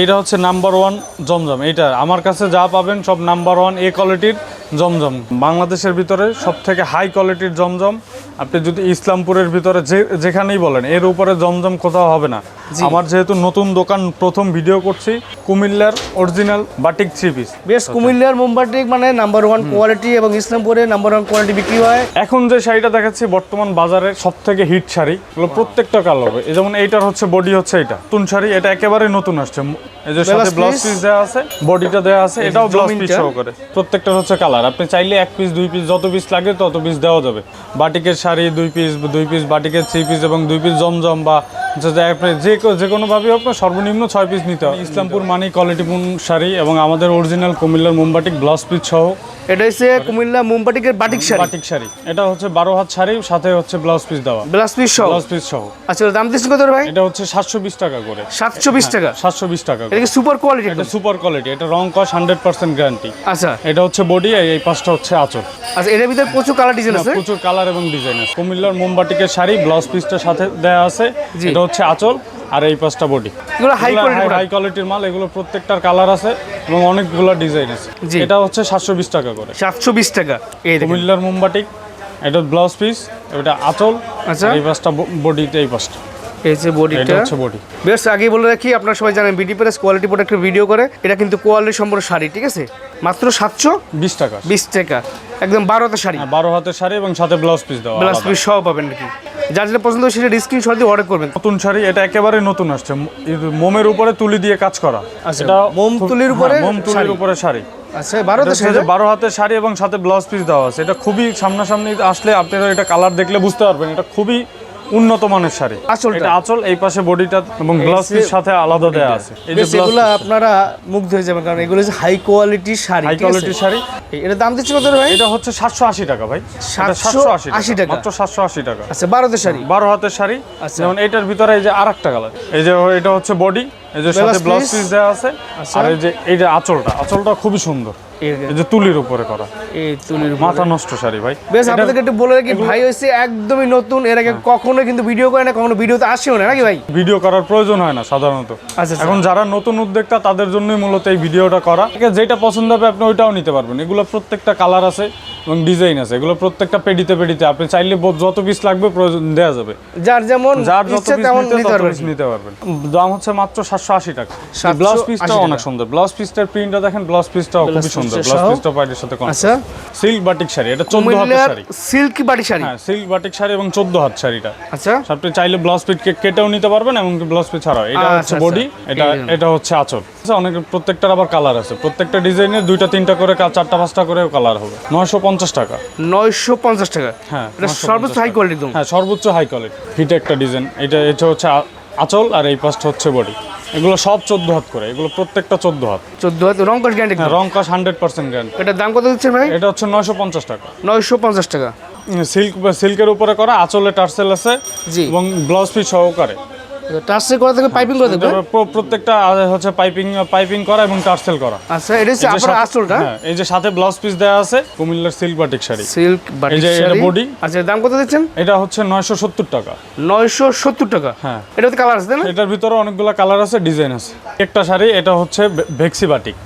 এইটা হচ্ছে number one জমজম। এইটা আমার কাছে যা পাবেন সব নাম্বার ওয়ান এ কোয়ালিটির জমজম। বাংলাদেশের ভিতরে সব থেকে হাই কোয়ালিটির জমজম, আপনি যদি ইসলামপুরের ভিতরে যে যেখানেই বলেন, এর উপরে জমজম কোথাও হবে না। আমার যেহেতু নতুন দোকান প্রথম ভিডিও করছি কুমিল্লার অরিজিনাল বাটিক থ্রি পিস বেশ কুমিল্লার মোমবাটিক মানে নাম্বার ওয়ান কোয়ালিটি এবং ইসলামপুরে নাম্বার ওয়ান কোয়ালিটি বিক্রি হয়। এখন যে শাড়িটা দেখাচ্ছি বর্তমান বাজারে সব থেকে হিট শাড়ি এগুলো প্রত্যেকটা কালার হবে। যেমন এইটার হচ্ছে বডি হচ্ছে এটা। নতুন শাড়ি এটা একেবারে নতুন আসছে। এই যে সাথে ব্লাউজ পিস দেওয়া আছে বডিটা দেওয়া আছে এটাও ব্লাউজ পিস। সহকারে। প্রত্যেকটা হচ্ছে কালার আপনি চাইলে এক পিস দুই পিস যত পিস লাগে তত পিস দেওয়া যাবে। বাটিকের শাড়ি দুই পিস দুই পিস বাটিকের থ্রি পিস এবং দুই পিস জমজম বা যে যে কোনোভাবেই যে কো- যে হোক না, সর্বনিম্ন ছয় পিস নিতে হবে। ইসলামপুর মানি কোয়ালিটিপূর্ণ শাড়ি এবং আমাদের অরিজিনাল কুমিল্লার মোমবাটিক ব্লাউজ পিস সহ এটা হচ্ছে কুমিল্লা মোমবাটিকের বাটিক শাড়ি। বাটিক শাড়ি। এটা হচ্ছে বারো হাত শাড়ি সাথে হচ্ছে ব্লাউজ পিস দেওয়া। ব্লাউজ পিস সহ? ব্লাউজ পিস সহ। আচ্ছা দাম দিচ্ছেন কত ভাই? এটা হচ্ছে সাতশো বিশ টাকা করে। সাতশো বিশ টাকা? সাতশো বিশ টাকা করে। এটা কি সুপার কোয়ালিটি এটা সুপার কোয়ালিটি এটা রং কস হান্ড্রেড পার্সেন্ট গ্যারান্টি আচ্ছা। এটা হচ্ছে বডি এই পাঁচটা হচ্ছে আঁচল। আচ্ছা এটার ভিতরে প্রচুর কালার ডিজাইন আছে? প্রচুর কালার এবং ডিজাইন আছে। কুমিল্লার মোমবাটিকের শাড়ি ব্লাউজ পিসটার সাথে দেওয়া আছে। এটা হচ্ছে আঁচল। আর এই পাঁচটা বডি এগুলো হাই কোয়ালিটি হাই কোয়ালিটির মাল এগুলো প্রত্যেকটার কালার আছে এবং অনেকগুলো ডিজাইন আছে। এটা হচ্ছে সাতশো বিশ টাকা করে। সাতশো বিশ টাকা। এই কুমিল্লার মোমবাটিক এটা ব্লাউজ পিস এটা আঁচল আচ্ছা। এই পাঁচটা বডিতে এই পাঁচটা। এই যে এটা বডিটা হচ্ছে বডি বেশ আগেই বলে রাখি আপনারা সবাই জানেন বিডি প্রেস কোয়ালিটি প্রোডাক্টের ভিডিও করে। এটা কিন্তু কোয়ালিটি সম্পূর্ণ শাড়ি ঠিক আছে? মাত্র সাতশো বিশ টাকা। বিশ টাকা। একদম বারোতে শাড়ি। হ্যাঁ, বারো হাতের শাড়ি এবং সাথে ব্লাউজ পিস দেওয়া ব্লাউজ পিস সহ পাবেন নাকি? যার যেটা পছন্দ হয় সেটা স্ক্রিনশট দিয়ে অর্ডার করবেন। নতুন শাড়ি এটা একেবারে নতুন আসছে। মোমের উপরে তুলি দিয়ে কাজ করা। আচ্ছা, এটা মোম তুলির উপরে হ্যাঁ, মোম তুলির উপরে শাড়ি। আচ্ছা যে বারো হাতের শাড়ি এবং সাথে ব্লাউজ পিস দেওয়া আছে। এটা খুবই সামনাসামনি আসলে আপনারা এটা কালার দেখলে বুঝতে পারবেন। এটা খুবই উন্নত মানের শাড়ি। আঁচলটা? এটা আঁচল এই পাশে বডিটা এবং পিস সাথে আলাদা দেওয়া আছে। এগুলো আপনারা মুগ্ধ হয়ে যাবেন কারণ এগুলো হচ্ছে high quality sari high quality sari. এটা দাম দিচ্ছে কত ভাই? এটা হচ্ছে সাতশো আশি টাকা ভাই। এটা 780 টাকা। মাত্র সাতশো আশি টাকা। আচ্ছা বারোতে শাড়ি? বারো হাতের শাড়ি। আচ্ছা। যেমন এটার ভিতরে এই যে আর একটা কালার এই যে এটা হচ্ছে বডি এই যে সাথে ব্লাউজ পিস দেওয়া আছে। আচ্ছা। আর এই যে এই যে আঁচলটা আঁচলটা খুবই সুন্দর। এই যে তুলির উপরে করা। এই তুলির মাথা নষ্ট শাড়ি ভাই। বেশ আপনাদেরকে একটু বলে রাখি ভাই হইছে একদমই নতুন এর আগে কখনো কিন্তু ভিডিও করে না কখনো ভিডিওতে আসেও না নাকি ভাই? ভিডিও করার প্রয়োজন হয় না সাধারণত। আচ্ছা, আচ্ছা। এখন যারা নতুন উদ্যোক্তা তাদের জন্যই মূলত এই ভিডিওটা করা। ঠিক আছে, যেটা পছন্দ হবে আপনি ওইটাও নিতে পারবেন। এগুলো প্রত্যেকটা কালার আছে। এবং ডিজাইন আছে। এগুলো প্রত্যেকটা পেডিতে পেডিতে আপনি চাইলে যত পিস লাগবে প্রয়োজন দেওয়া যাবে। যার যেমন যার যত পিস নিতে পারবেন। দাম হচ্ছে মাত্র সাতশো আশি টাকা। ব্লাউজ পিসটাও টাকা। অনেক সুন্দর। ব্লাউজ পিসটার প্রিন্টটা দেখেন ব্লাউজ পিসটাও খুবই সুন্দর। ব্লাউজ পিসটা পাইটের সাথে আচ্ছা। Silk batik sari. এটা চোদ্দ হাতের শাড়ি। সিল্ক বাড়ি শাড়ি। হ্যাঁ সিল্ক বাটিক শাড়ি এবং চোদ্দ হাত শাড়িটা। আচ্ছা। আপনি চাইলে ব্লাউজ পিস কেটেও নিতে পারবেন এবং ব্লাউজ পিস ছাড়াও। এটা আচ্ছা, হচ্ছে আচ্ছা। বডি এটা এটা হচ্ছে আঁচল। আচ্ছা, অনেক প্রত্যেকটার আবার কালার আছে। প্রত্যেকটা ডিজাইনের দুইটা তিনটা করে চারটা পাঁচটা করে কালার হবে। নয়শো পঞ্চাশ টাকা। নয়শো পঞ্চাশ টাকা। হ্যাঁ এটা সর্বোচ্চ হাই কোয়ালিটি একদম হ্যাঁ সর্বোচ্চ হাই কোয়ালিটি হিটে একটা ডিজাইন এটা এটা হচ্ছে আঁচল আর এই পাশটা হচ্ছে বডি এগুলো সব চোদ্দ হাত করে। এগুলো প্রত্যেকটা চোদ্দ হাত। চোদ্দ হাজার রং কস গ্যারান্টি হ্যাঁ রং কাশ হান্ড্রেড পার্সেন্ট গ্যারান্টি এটার দাম কত দিচ্ছে ভাই? এটা হচ্ছে নয়শো পঞ্চাশ টাকা। নয়শো পঞ্চাশ টাকা। সিল্ক সিল্কের উপরে করা আঁচলে টার্সেল আছে জি। এবং ব্লাউজ পিস সহকারে। টাচে করা থাকবে পাইপিং করে থাকবে প্রত্যেকটা হচ্ছে পাইপিং পাইপিং করা এবং টার্সেল করা। আচ্ছা এটা হচ্ছে আপনার আসলটা হ্যাঁ, এই যে সাথে ব্লাউজ পিস দেওয়া আছে কুমিল্লার সিল্ক বাটিক শাড়ি। সিল্ক বাটি এই যে এটা শাড়ি। body। আচ্ছা দাম কত দিচ্ছেন? এটা হচ্ছে নয়শো সত্তর টাকা। নয়শো সত্তর টাকা? হ্যাঁ। এটা কালার আছে না? এটার ভিতরে অনেকগুলো কালার আছে ডিজাইন আছে। একটা শাড়ি এটা হচ্ছে ভেক্সি বাটিক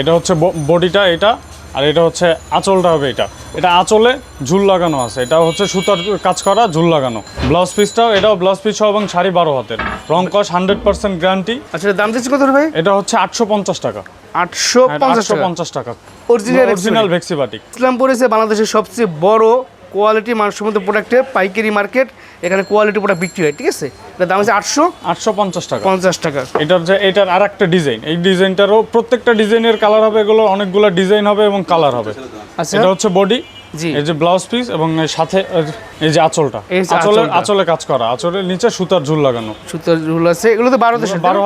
এটা হচ্ছে বডিটা এটা আর এটা হচ্ছে আঁচলটা হবে এটা। এটা আঁচলে ঝুল লাগানো আছে। এটা হচ্ছে সুতার কাজ করা ঝুল লাগানো। ব্লাউজ পিসটাও এটাও ব্লাউজ পিস এবং শাড়ি বারো হাতের। রং কস হান্ড্রেড পার্সেন্ট গ্যারান্টি। আচ্ছা দাম দিচ্ছে কত ভাই? এটা হচ্ছে আটশো পঞ্চাশ টাকা। আটশো পঞ্চাশ টাকা। পঞ্চাশ টাকা। অরিজিনাল অরিজিনাল ভেক্সি বাটিক ইসলামপুর এসে বাংলাদেশের সবচেয়ে বড় কোয়ালিটি মানসম্মত প্রোডাক্টের পাইকারি মার্কেট এখানে কোয়ালিটি প্রোডাক্ট বিক্রি হয় ঠিক আছে? এটার দাম আছে আটশো আটশো পঞ্চাশ টাকা। পঞ্চাশ টাকা। এটার যে এটার আর একটা ডিজাইন এই ডিজাইনটারও প্রত্যেকটা ডিজাইনের কালার হবে এগুলো অনেকগুলো ডিজাইন হবে এবং কালার হবে। আচ্ছা। এটা হচ্ছে বডি জি। এই যে ব্লাউজ পিস এবং সাথে এই যে আঁচলটা। যে আঁচলে কাজ করা। আঁচলের নিচে সুতার ঝুল লাগানো। সুতোর আছে। এগুলো তো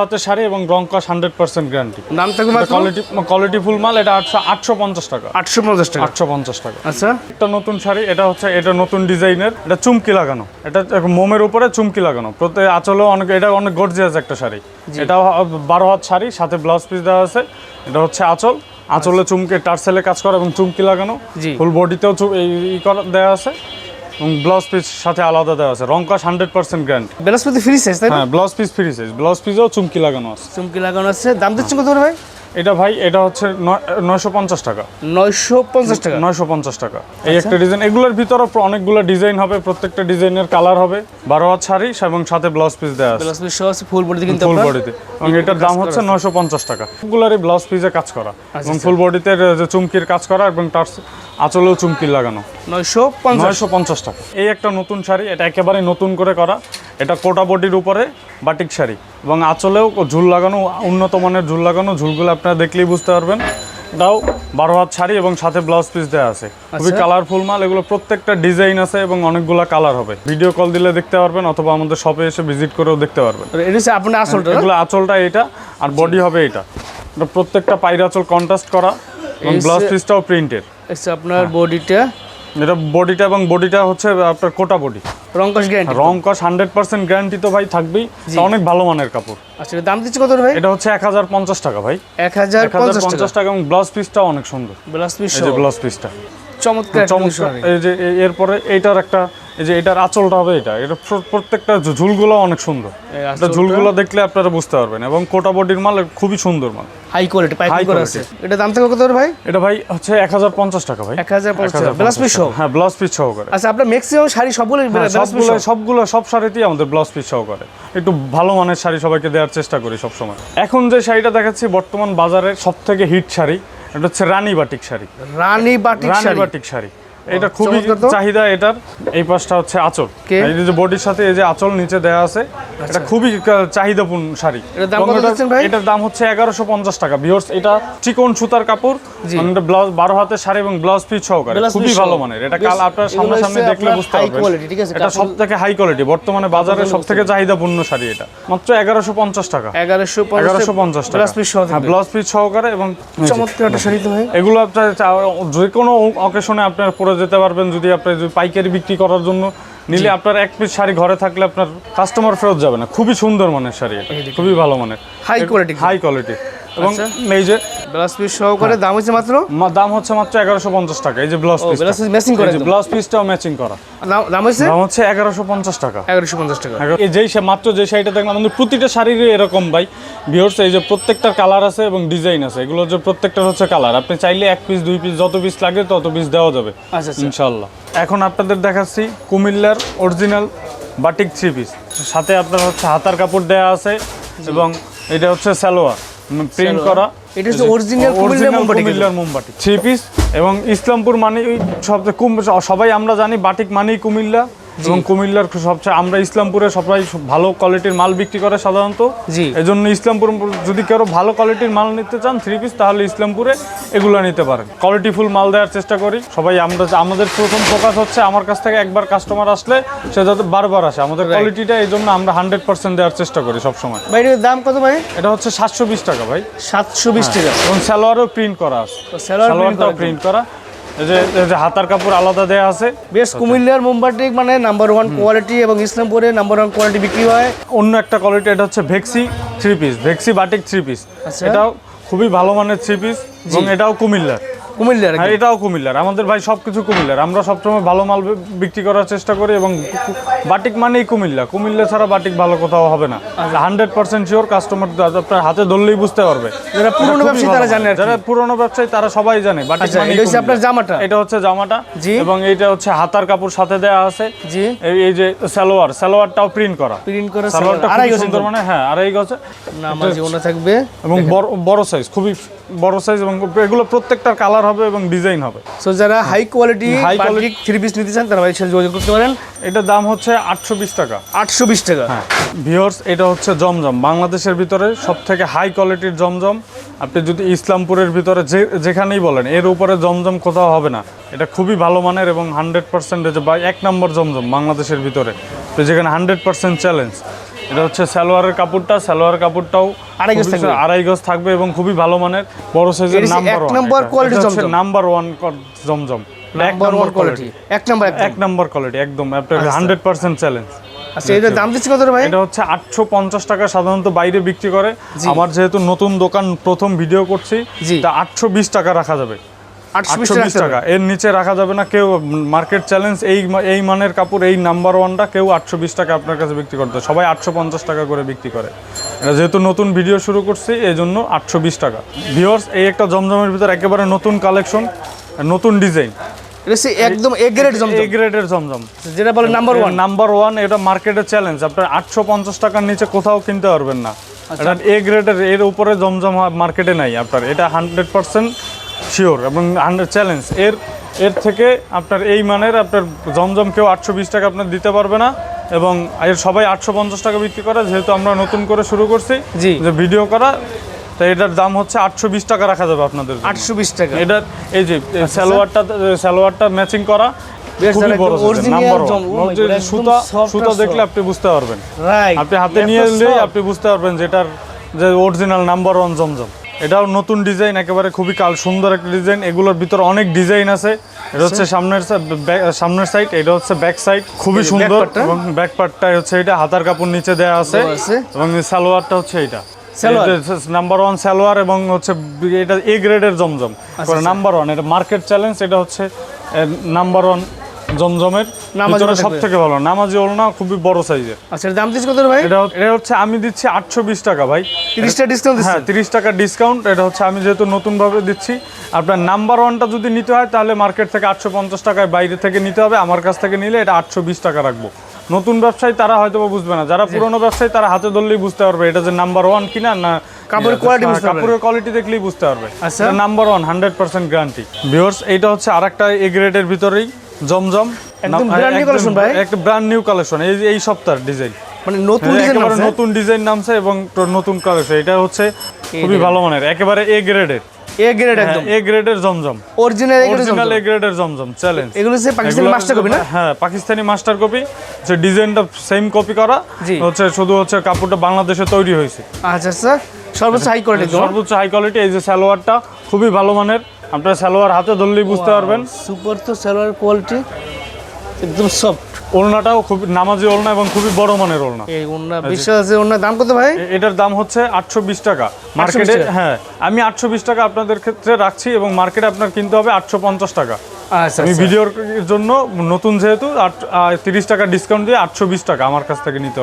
হাতের শাড়ি এবং রং কাশ হান্ড্রেড পার্সেন্ট গ্যারান্টি দাম থাকবে মাত্র? কোয়ালিটি কোয়ালিটি ফুল মাল এটা আটশো আটশো পঞ্চাশ টাকা। আটশো পঞ্চাশ টাকা। আটশো পঞ্চাশ টাকা। আচ্ছা। একটা নতুন শাড়ি এটা হচ্ছে এটা নতুন ডিজাইনের এটা চুমকি লাগানো। এটা মোমের উপরে চুমকি লাগানো। প্রত্যেক আঁচলেও অনেক এটা অনেক গর্জিয়াস একটা শাড়ি। এটা বারো হাত শাড়ি সাথে ব্লাউজ পিস দেওয়া আছে। এটা হচ্ছে আঁচল। আঁচলে চুমকে টার্সেলে কাজ করা এবং চুমকি লাগানো। ফুল বডিতেও এই ই করা দেওয়া আছে এবং ব্লাউজ পিস সাথে আলাদা দেওয়া আছে। রং কাশ hundred percent guarantee piece free size তাই না? হ্যাঁ blouse piece free size blouse পিসেও চুমকি লাগানো আছে। চুমকি লাগানো আছে। দাম দিচ্ছেন কত ভাই? এটা ভাই এটা হচ্ছে নয়শো পঞ্চাশ টাকা। নয়শো পঞ্চাশ টাকা? নয়শো পঞ্চাশ টাকা। এই একটা ডিজাইন এগুলোর ভিতরে অনেকগুলো ডিজাইন হবে প্রত্যেকটা ডিজাইনের কালার হবে বারো হাত শাড়ি এবং সাথে ব্লাউজ পিস দেওয়া আছে। সহ ফুল বডিতে কিন্তু ফুল বডিতে এবং এটার দাম হচ্ছে নয়শো পঞ্চাশ টাকা। সবগুলোরই ব্লাউজ পিসে কাজ করা। এবং ফুল বডিতে যে চুমকির কাজ করা এবং তার আঁচলেও চুমকি লাগানো। নয়শো নয়শো পঞ্চাশ টাকা। এই একটা নতুন শাড়ি এটা একেবারে নতুন করে করা। এটা কোটা বডির উপরে বাটিক শাড়ি। এবং আঁচলেও ঝুল লাগানো উন্নত মানের ঝুল লাগানো ঝুলগুলো আপনারা দেখলেই বুঝতে পারবেন। এটাও বারো হাত শাড়ি এবং সাথে ব্লাউজ পিস দেওয়া আছে। খুবই আচ্ছা। কালারফুল মাল এগুলো প্রত্যেকটা ডিজাইন আছে এবং অনেকগুলো কালার হবে। ভিডিও কল দিলে দেখতে পারবেন অথবা আমাদের শপে এসে ভিজিট করেও দেখতে পারবেন। আপনার এগুলো আঁচলটা এটা আর বডি হবে এটা। প্রত্যেকটা পায়রা আঁচল কন্ট্রাস্ট করা এবং ব্লাউজ পিসটাও প্রিন্টের আপনার বডিটা এটা বডিটা এবং বডিটা হচ্ছে আপনার কোটা বডি রংকশ গ্যারান্টি রংকশ হান্ড্রেড পার্সেন্ট গ্যারান্টি তো ভাই থাকবেই। অনেক ভালো মানের কাপড়। আচ্ছা দাম দিচ্ছে কত ভাই? এটা হচ্ছে এক হাজার পঞ্চাশ টাকা ভাই। এক হাজার পঞ্চাশ টাকা। এবং ব্লাউজ পিসটা অনেক সুন্দর। ব্লাউজ পিস ব্লাউজ পিসটা চমৎকার চমৎকার। এই যে এরপরে এইটার একটা এই যে এটার আঁচলটা হবে এটা। এটা প্রত্যেকটা ঝুলগুলো অনেক সুন্দর। এটা ঝুলগুলো দেখলে আপনারা বুঝতে পারবেন। এবং কোটা বডির মাল খুবই সুন্দর মাল। হাই কোয়ালিটি এটা দাম থেকে কত ভাই? এটা ভাই হচ্ছে এক হাজার পঞ্চাশ টাকা ভাই। 1050 ব্লাউজ পিস সহ। হ্যাঁ ব্লাউজ পিস সহকারে আচ্ছা আপনার ম্যাক্সিমাম শাড়ি সবগুলো হ্যাঁ, সবগুলো সবগুলো সব শাড়িতেই আমাদের ব্লাউজ পিস একটু ভালো মানের শাড়ি সবাইকে দেওয়ার চেষ্টা করি সবসময়। এখন যে শাড়িটা দেখাচ্ছি বর্তমান বাজারে সব থেকে হিট শাড়ি। এটা হচ্ছে Rani batik sari. Rani batik Rani batik sari. এটা খুবই চাহিদা এটার। এই পাশটা হচ্ছে আঁচল। এই যে বডির সাথে এই যে আঁচল নিচে দেওয়া আছে এটা খুবই কা- চাহিদাপূর্ণ শাড়ি। এটার দাম হচ্ছে এগারোশো পঞ্চাশ টাকা। বিহর্স এটা চিকন সুতার কাপড়। মানে ব্লাউজ বারো হাতের শাড়ি এবং ব্লাউজ পিস সহকারে। খুবই ভালো মানের। এটা কাল আপনার সামনাসামনি দেখলে বুঝতে পারবেন? এটা সব থেকে হাই কোয়ালিটি বর্তমানে বাজারে সব থেকে চাহিদাপূর্ণ শাড়ি এটা। মাত্র এগারোশো পঞ্চাশ টাকা। এগারোশো এগারোশো পঞ্চাশ টাকা। ব্লাউজ পিস সহ হ্যাঁ ব্লাউজ পিস সহকারে এবং চমৎকার শাড়ি এগুলো আপনার যে কোনো অকেশনে আপনার পরে যেতে পারবেন যদি আপনি যদি পাইকারি বিক্রি করার জন্য। নিলে আপনার এক পিস শাড়ি ঘরে থাকলে আপনার কাস্টমার ফেরত যাবে না। খুবই সুন্দর মানের শাড়ি খুবই ভালো মানের। হাই কোয়ালিটি হাই কোয়ালিটি এবং আচ্ছা। এই যে ব্লাউজ পিস সহকারে দাম হচ্ছে মাত্র? দাম হচ্ছে মাত্র এগারোশো পঞ্চাশ টাকা। এই যে blouse piece blouse piece matching করে। ব্লাউজ পিসটাও ম্যাচিং করা। দাম- হচ্ছে? দাম হচ্ছে এগারোশো পঞ্চাশ টাকা। এগারোশো পঞ্চাশ টাকা। এই যেই মাত্র যে শাড়িটা দেখলাম আমাদের প্রতিটা শাড়িরই এরকম ভাই। ভিউর্স এই যে প্রত্যেকটার কালার আছে এবং ডিজাইন আছে। এগুলো যে প্রত্যেকটার হচ্ছে কালার আপনি চাইলে এক পিস দুই পিস যত পিস লাগে তত পিস দেওয়া যাবে। আচ্ছা আচ্ছা। ইনশাল্লাহ এখন আপনাদের দেখাচ্ছি কুমিল্লার অরিজিনাল বাটিক থ্রি পিস সাথে আপনার হচ্ছে হাতার কাপড় দেয়া আছে এবং এটা হচ্ছে সালোয়ার। প্রিন্ট করা। এটা হচ্ছে অরিজিনাল কুমিল্লার মোমবাটি। থ্রি পিস এবং ইসলামপুর মানে সবচেয়ে সবাই আমরা জানি বাটিক মানেই কুমিল্লা। এবং কুমিল্লার সবচেয়ে আমরা ইসলামপুরে সবাই ভালো কোয়ালিটির মাল বিক্রি করে সাধারণত। জি। এই জন্য ইসলামপুর যদি কেউ ভালো কোয়ালিটির মাল নিতে চান থ্রি পিস তাহলে ইসলামপুরে এগুলো নিতে পারেন। কোয়ালিটিফুল মাল দেওয়ার চেষ্টা করি। সবাই আমরা আমাদের প্রথম ফোকাস হচ্ছে আমার কাছ থেকে একবার কাস্টমার আসলে সে যাতে বারবার আসে। আমাদের কোয়ালিটিটা এই জন্য আমরা হান্ড্রেড পার্সেন্ট দেওয়ার চেষ্টা করি সবসময়। ভাই এটার দাম কত ভাই? এটা হচ্ছে সাতশো বিশ টাকা ভাই। সাতশো বিশ টাকা। এবং সালোয়ারও প্রিন্ট করা আছে। সালোয়ারটাও প্রিন্ট করা। হাতার কাপড় আলাদা দেওয়া আছে। বেশ কুমিল্লার মোমবাটিক মানে নাম্বার ওয়ান কোয়ালিটি এবং ইসলামপুরে নাম্বার ওয়ান কোয়ালিটি বিক্রি হয়। অন্য একটা কোয়ালিটি এটা হচ্ছে ভেক্সি থ্রি পিস ভেক্সি বাটিক থ্রি পিস আচ্ছা। এটাও খুবই ভালো মানের থ্রি পিস এবং এটাও কুমিল্লার। কুমিল্লার হ্যাঁ এটাও কুমিল্লার। আমাদের ভাই সব কিছু কুমিল্লার। আমরা সবসময় ভালো মাল বিক্রি করার চেষ্টা করি এবং বাটিক মানেই কুমিল্লা। কুমিল্লা ছাড়া বাটিক ভালো কোথাও হবে না। হান্ড্রেড পার্সেন্ট শিওর কাস্টমার আপনার হাতে ধরলেই বুঝতে পারবে। যারা পুরনো ব্যবসায়ী তারা জানে যারা পুরনো ব্যবসায়ী তারা সবাই জানে। বাটিক এটা হচ্ছে আপনার জামাটা? এটা হচ্ছে জামাটা। জি। এবং এইটা হচ্ছে হাতার কাপড় সাথে দেয়া আছে। জি। এই যে সালোয়ার সালোয়ারটাও প্রিন্ট করা। প্রিন্ট করে সালোয়ারটা আড়াই সুন্দর মানে হ্যাঁ আড়াই গজে না আমার জীবনে থাকবে। এবং বড় বড় সাইজ খুবই বড় সাইজ এবং এগুলো প্রত্যেকটার কালার হবে এবং ডিজাইন হবে। সো যারা high quality high quality three piece নিতে চান তারা ভাই সাথে যোগাযোগ করতে পারেন। এটার দাম হচ্ছে আটশো বিশ টাকা। আটশো বিশ টাকা। হ্যাঁ। ভিওর্স এটা হচ্ছে জমজম। বাংলাদেশের ভিতরে সব থেকে হাই কোয়ালিটির জমজম। আপনি যদি ইসলামপুরের ভিতরে যে যেখানেই বলেন এর উপরে জমজম কোথাও হবে না। এটা খুবই ভালো মানের এবং হান্ড্রেড পার্সেন্ট বা এক নম্বর জমজম বাংলাদেশের ভিতরে। তো যেখানে হান্ড্রেড পার্সেন্ট চ্যালেঞ্জ এটা হচ্ছে সালোয়ারের কাপড়টা সালোয়ার কাপড়টাও আড়াই গজ থাকবে। আড়াই গজ থাকবে এবং খুবই ভালো মানের। বড় সাইজের এটা নাম্বার number quality জমজম। নাম্বার ওয়ান জমজম। এক নাম্বার কোয়ালিটি কোয়ালিটি এক নাম্বার এক নম্বর কোয়ালিটি একদম। আপনার হান্ড্রেড পার্সেন্ট চ্যালেঞ্জ আচ্ছা এটার দাম দিচ্ছে কত ভাই? এটা হচ্ছে আটশো পঞ্চাশ টাকা সাধারণত বাইরে বিক্রি করে। আমার যেহেতু নতুন দোকান প্রথম ভিডিও করছি। তা আটশো বিশ টাকা রাখা যাবে। 820 আটশো টাকা টাকা। এর নিচে রাখা যাবে না কেউ মার্কেট চ্যালেঞ্জ এই এই মানের কাপড় এই নাম্বার ওয়ানটা কেউ আটশো বিশ টাকা আপনার কাছে বিক্রি করতে সবাই আটশো পঞ্চাশ টাকা করে বিক্রি করে। এটা যেহেতু নতুন ভিডিও শুরু করছি এই জন্য আটশো বিশ টাকা। ভিওর্স এই একটা জমজমের ভিতর একেবারে নতুন কালেকশন নতুন ডিজাইন একদম এ গ্রেড জমজম। এ গ্রেডের জমজম। যেটা বলে নাম্বার ওয়ান নাম্বার ওয়ান এটা মার্কেটের চ্যালেঞ্জ আপনার আটশো পঞ্চাশ টাকার নিচে কোথাও কিনতে পারবেন না। এটা এ গ্রেডের এর উপরে জমজম মার্কেটে নাই আপনার। এটা হান্ড্রেড পার্সেন্ট শিওর এবং হান্ড্রেড চ্যালেঞ্জ এর এর থেকে আপনার এই মানের আপনার জমজম কেউ আটশো বিশ টাকা আপনার দিতে পারবে না এবং এর সবাই আটশো পঞ্চাশ টাকা বিক্রি করে যেহেতু আমরা নতুন করে শুরু করছি জি। যে ভিডিও করা তো এটার দাম হচ্ছে আটশো বিশ টাকা রাখা যাবে আপনাদের আটশো বিশ টাকা। এটার এই যে সালোয়ারটা সালোয়ারটা ম্যাচিং করা একদম সুতা সুতা দেখলে আপনি বুঝতে পারবেন। আপনি হাতে নিয়ে আপনি বুঝতে পারবেন যেটার যে অরিজিনাল নাম্বার ওয়ান জমজম। এটাও নতুন ডিজাইন একেবারে খুবই কাল সুন্দর একটা ডিজাইন। এগুলোর ভিতরে অনেক ডিজাইন আছে। এটা হচ্ছে সামনের side- সামনের সাইড এটা হচ্ছে ব্যাক সাইড খুবই সুন্দর? এবং ব্যাক পার্টটাই হচ্ছে এটা। হাতার কাপড় নিচে দেওয়া আছে। এবং সালোয়ারটা হচ্ছে এটা? নাম্বার ওয়ান সালোয়ার এবং হচ্ছে এটা এ গ্রেডের জমজম। আচ্ছা। নাম্বার ওয়ান এটা মার্কেট চ্যালেঞ্জ এটা হচ্ছে নাম্বার ওয়ান জমজমের। নামাজি ভিতরে ওলনা সব থেকে ভালো। নামাজি ওলনা খুবই বড় সাইজের আচ্ছা দাম দিচ্ছি কত ভাই? এটা এটা হচ্ছে আমি দিচ্ছি আটশো বিশ টাকা ভাই। তিরিশটা ডিসকাউন্ট হ্যাঁ তিরিশ টাকা ডিসকাউন্ট এটা হচ্ছে আমি যেহেতু নতুনভাবে দিচ্ছি আপনার নাম্বার ওয়ানটা যদি নিতে হয় তাহলে মার্কেট থেকে আটশো পঞ্চাশ টাকায় বাইরে থেকে নিতে হবে। আমার কাছ থেকে নিলে এটা আটশো বিশ টাকা রাখব। নতুন ব্যবসায়ী তারা হয়তো বুঝবে না। যারা পুরনো ব্যবসায়ী তারা হাতে ধরলেই বুঝতে পারবে এটা যে নাম্বার ওয়ান কিনা না কাপড়ের কোয়ালিটি হ্যাঁ। কাপড়ের কোয়ালিটি দেখলেই বুঝতে পারবে। আচ্ছা। Number one hundred percent guarantee viewers এইটা হচ্ছে আরেকটা এ গ্রেডের ভিতরেই। জমজম। একদম না- brand new একদম collection ভাই। একটা ব্র্যান্ড নিউ কালেকশন এই এই সপ্তাহের ডিজাইন মানে নতুন ডিজাইন নতুন ডিজাইন নামছে এবং নতুন কালেকশন এটা হচ্ছে খুবই ভালো মানের একেবারে এ গ্রেডের এ গ্রেড একদম। এ গ্রেডের জমজম। Original A grade original A গ্রেডের জমজম চ্যালেঞ্জ এগুলো হচ্ছে পাকিস্তানি মাস্টার কপি না? হ্যাঁ পাকিস্তানি মাস্টার কপি যে ডিজাইনটা সেম কপি করা হচ্ছে শুধু হচ্ছে কাপড়টা বাংলাদেশে তৈরি হয়েছে। আচ্ছা আচ্ছা। সর্বোচ্চ হাই কোয়ালিটি সর্বোচ্চ হাই কোয়ালিটি এই যে সালোয়ারটা খুবই ভালো মানের। আপনার সালোয়ার হাতে ধরলেই বুঝতে পারবেন। সুপার তো সালোয়ার কোয়ালিটি একদম সফট ওড়নাটাও খুব নামাজি ওড়না এবং খুবই বড় মানের ওড়না। এই বিশ্বাস আছে ওন্নার দাম কত ভাই? এটার দাম হচ্ছে আটশো বিশ টাকা? মার্কেটে হ্যাঁ আমি আটশো বিশ টাকা আপনাদের ক্ষেত্রে রাখছি এবং মার্কেটে আপনার কিনতে হবে আটশো পঞ্চাশ টাকা। আচ্ছা আমি আচ্ছা। ভিডিওর জন্য নতুন যেহেতু তিরিশ টাকা ডিসকাউন্ট দিয়ে আটশো বিশ টাকা আমার কাছ থেকে নিতে